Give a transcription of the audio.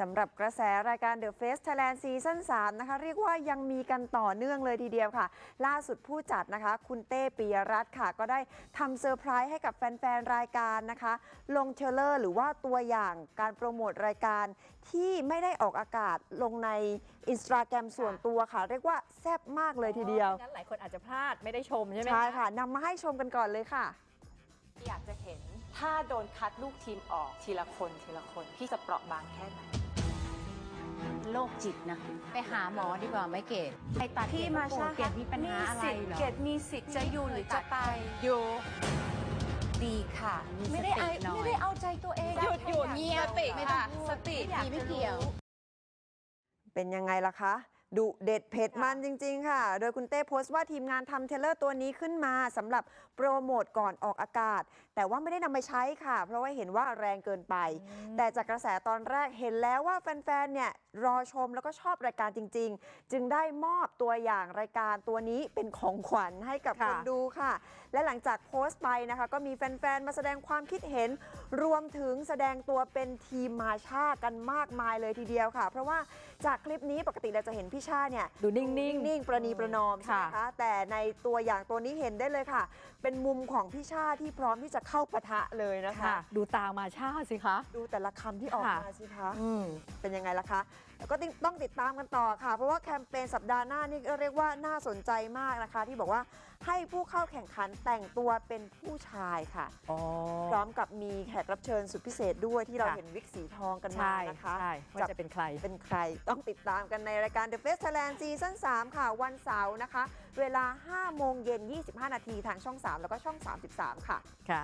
สำหรับกระแสรายการ The Face Thailand ซีซั่น3นะคะ เรียกว่ายังมีกันต่อเนื่องเลยทีเดียวค่ะ ล่าสุดผู้จัดนะคะ คุณเต้ปิยรัตน์ค่ะ ก็ได้ทำเซอร์ไพรส์ให้กับแฟน ๆ รายการนะคะ ลงเทรลเลอร์หรือว่าตัวอย่างการโปรโมทรายการที่ไม่ได้ออกอากาศลงในอินสตาแกรมส่วนตัวค่ะ เรียกว่าแซ่บมากเลยทีเดียวงั้นหลายคนอาจจะพลาดไม่ได้ชมใช่ไหมใช่ค่ะนำมาให้ชมกันก่อนเลยค่ะ อยากจะเห็นถ้าโดนคัดลูกทีมออกทีละคนทีละคนพี่จะเปราะบางแค่ไหน โรคจิตนะ ไปหาหมอดีกว่าไหมเกดไปตัดพี่มาชาเกดมีปัญหาอะไรเหรอเกดมีสิทธิ์จะอยู่หรือจะไปอยู่ดีค่ะ ไม่ได้ไอไม่ได้เอาใจตัวเองหยุดหยุดเงียบสติไม่ต้อค่ะงพูดสติไม่ไม่เกี่ยว เป็นยังไงล่ะคะ ดุเด็ดเผ็ดมันจริง ๆ ค่ะ โดยคุณเต้โพสต์ว่าทีมงานทำเทรลเลอร์ตัวนี้ขึ้นมาสำหรับโปรโมทก่อนออกอากาศ แต่ว่าไม่ได้นำไปใช้ค่ะ เพราะว่าเห็นว่าแรงเกินไป แต่จากกระแสตอนแรกเห็นแล้วว่าแฟนๆ เนี่ยรอชมแล้วก็ชอบรายการจริง ๆ จึงได้มอบตัวอย่างรายการตัวนี้เป็นของขวัญให้กับคค่ะนดูค่ะ และหลังจากโพสต์ไปนะคะ ก็มีแฟนๆ มาแสดงความคิดเห็น รวมถึงแสดงตัวเป็นทีมมาชากันมากมายเลยทีเดียวค่ะ เพราะว่าจากคลิปนี้ปกติเราจะเห็นพี่ชาเนี่ยดูนิ่งๆ นิ่งๆ ประนีประนอมใช่ไหมค่ะคะแต่ในตัวอย่างตัวนี้เห็นได้เลยค่ะ เป็นมุมของพี่ชาที่พร้อมที่จะเข้าปะทะเลยนะคะค่ะดูตามาชาสิคะ ดูแต่ละคำที่ออกค่ะ มาสิคะ อืมเป็นยังไงล่ะคะ แล้วก็ต้องติดตามกันต่อค่ะ เพราะว่าแคมเปญสัปดาห์หน้านี่ก็เรียกว่าน่าสนใจมากนะคะ ที่บอกว่าให้ผู้เข้าแข่งขันแต่งตัวเป็นผู้ชายค่ะ อ๋อ พร้อมกับมีแขกรับเชิญสุดพิเศษด้วยที่เราค่ะเห็นวิกสีทองกันมาใช่นะคะใช่ว่าจะเป็นใคร เป็นใครต้องติดตามกันในรายการ The Face Thailand ซีซั่น3ค่ะ วันเสาร์นะคะ เวลา 5 โมงเย็น 25 นาทีทางช่อง 3 แล้วก็ช่อง 33 ค่ะ